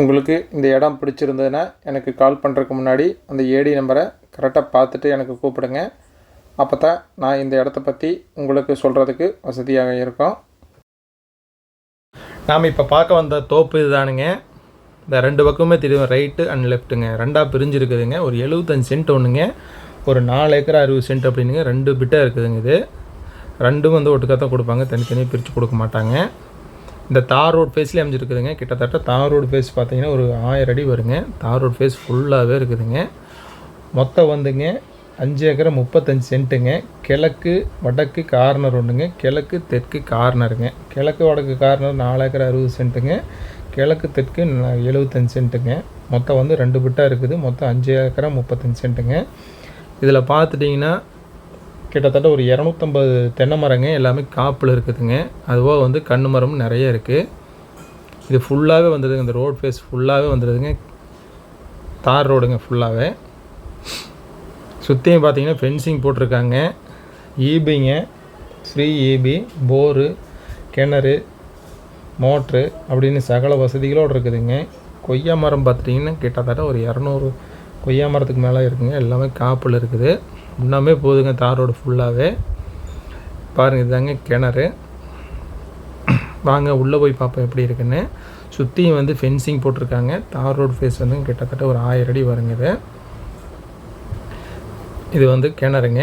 உங்களுக்கு இந்த இடம் பிடிச்சிருந்ததுன்னா எனக்கு கால் பண்ணுறதுக்கு முன்னாடி அந்த ஏடி நம்பரை கரெக்டாக பார்த்துட்டு எனக்கு கூப்பிடுங்க. அப்போ தான் நான் இந்த இடத்த பற்றி உங்களுக்கு சொல்கிறதுக்கு வசதியாக இருக்கும். நாம் இப்போ பார்க்க வந்த தோப்பு இதுதானுங்க. இந்த ரெண்டு பக்கமே தெரியும். ரைட்டு அண்ட் லெஃப்ட்டுங்க ரெண்டாக பிரிஞ்சிருக்குதுங்க. ஒரு எழுபத்தஞ்சு சென்ட் ஒன்றுங்க ஒரு நாலு ஏக்கர் அறுபது சென்ட் அப்படின்னுங்க. ரெண்டு பிட்டாக இருக்குதுங்க இது. ரெண்டும் வந்து ஒட்டுக்காக தான் கொடுப்பாங்க. தனித்தனியாக பிரித்து கொடுக்க மாட்டாங்க. இந்த தார் ரோட் ஃபேஸ்லேயே அமைஞ்சிருக்குதுங்க. கிட்டத்தட்ட தார் ரோடு ஃபேஸ் பார்த்தீங்கன்னா ஒரு ஆயிரம் அடி வருங்க. தார் ரோடு ஃபேஸ் ஃபுல்லாகவே இருக்குதுங்க. மொத்தம் வந்துங்க அஞ்சு ஏக்கரை முப்பத்தஞ்சு சென்ட்டுங்க. கிழக்கு வடக்கு கார்னர் ஒன்றுங்க கிழக்கு தெற்கு கார்னருங்க. கிழக்கு வடக்கு கார்னர் நாலு ஏக்கர் அறுபது சென்ட்டுங்க. கிழக்கு தெற்கு எழுபத்தஞ்சு சென்ட்டுங்க. மொத்தம் வந்து ரெண்டு பிட்டாக இருக்குது. மொத்தம் அஞ்சு ஏக்கரை முப்பத்தஞ்சு சென்ட்டுங்க. இதில் பார்த்துட்டிங்கன்னா கிட்டத்தட்ட ஒரு இரநூத்தம்பது தென்னை மரங்க எல்லாமே காப்பில் இருக்குதுங்க. அதுபோக வந்து கண்ணு மரமும் நிறைய இருக்குது இது ஃபுல்லாகவே வந்துடுதுங்க இந்த ரோட் ஃபேஸ் ஃபுல்லாகவே வந்துடுதுங்க தார் ரோடுங்க ஃபுல்லாகவே சுற்றியும் பார்த்தீங்கன்னா ஃபென்சிங் போட்டிருக்காங்க. ஈபிங்க ஃப்ரீ ஈபி போரு கிணறு மோட்ரு அப்படின்னு சகல வசதிகளோடு இருக்குதுங்க. கொய்யா மரம் பார்த்துட்டிங்கன்னா கிட்டத்தட்ட ஒரு இரநூறு கொய்யா மரத்துக்கு மேலே இருக்குங்க. எல்லாமே காப்பில் இருக்குது. இன்னுமே போதுங்க தார் ரோடு ஃபுல்லாகவே பாருங்கள் இதுதாங்க கிணறு. வாங்க உள்ளே போய் பார்ப்போம் எப்படி இருக்குன்னு. சுற்றியும் வந்து ஃபென்சிங் போட்டிருக்காங்க. தார் ரோடு ஃபேஸ் வந்து கிட்டத்தட்ட ஒரு ஆயிரம் அடி வருங்க இது. இது வந்து கிணறுங்க.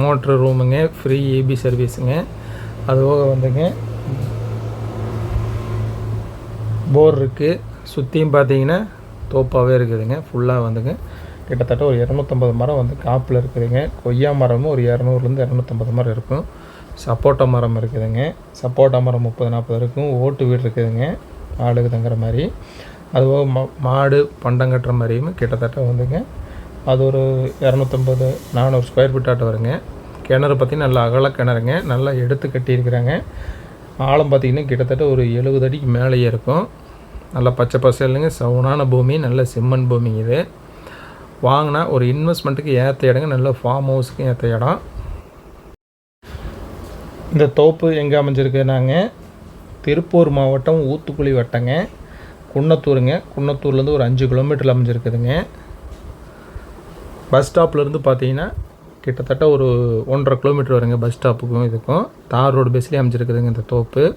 மோட்ரு ரூமுங்க ஃப்ரீ ஏபி சர்வீஸுங்க அது போக வந்துங்க போர் இருக்குது சுற்றியும் பார்த்தீங்கன்னா தோப்பாகவே இருக்குதுங்க. ஃபுல்லாக வந்துங்க. கிட்டத்தட்ட ஒரு இரநூத்தம்பது மரம் வந்து காப்பில் இருக்குதுங்க. கொய்யா மரமும் ஒரு இரநூறுலேருந்து இரநூத்தம்பது மரம் இருக்கும். சப்போட்டா மரம் இருக்குதுங்க. சப்போட்டா மரம் முப்பது நாற்பது இருக்கும். ஓட்டு வீடு இருக்குதுங்க. ஆளுக்கு தங்குற மாதிரி. அதுபோக மா மாடு பண்டம் கட்டுற மாதிரியும் கிட்டத்தட்ட வந்துங்க. அது ஒரு இரநூத்தம்பது நானூறு ஸ்கொயர் ஃபீட் வருங்க. கிணறு பார்த்திங்கன்னா நல்லா அகல கிணறுங்க. நல்லா எடுத்து கட்டியிருக்கிறாங்க. ஆழம் பார்த்திங்கன்னா கிட்டத்தட்ட ஒரு எழுபது அடிக்கு மேலேயே இருக்கும். நல்லா பச்சை பசேலுங்க சவுனான பூமி நல்ல செம்மண் பூமி இது. வாங்கினா ஒரு இன்வெஸ்ட்மெண்ட்டுக்கு ஏற்ற இடங்க நல்ல ஃபார்ம் ஹவுஸுக்கு ஏற்ற இடம். இந்த தோப்பு எங்கே அமைஞ்சிருக்குனாங்க திருப்பூர் மாவட்டம் ஊத்துக்குழி வட்டங்க. குன்னத்தூருங்க. குன்னத்தூர்லேருந்து ஒரு அஞ்சு கிலோமீட்டரில் அமைஞ்சிருக்குதுங்க. பஸ் ஸ்டாப்லேருந்து பார்த்தீங்கன்னா கிட்டத்தட்ட ஒரு ஒன்றரை கிலோமீட்டர் வருங்க பஸ் ஸ்டாப்புக்கும் இதுக்கும். தார் ரோடு பேஸ்லேயே அமைஞ்சிருக்குதுங்க இந்த தோப்பு.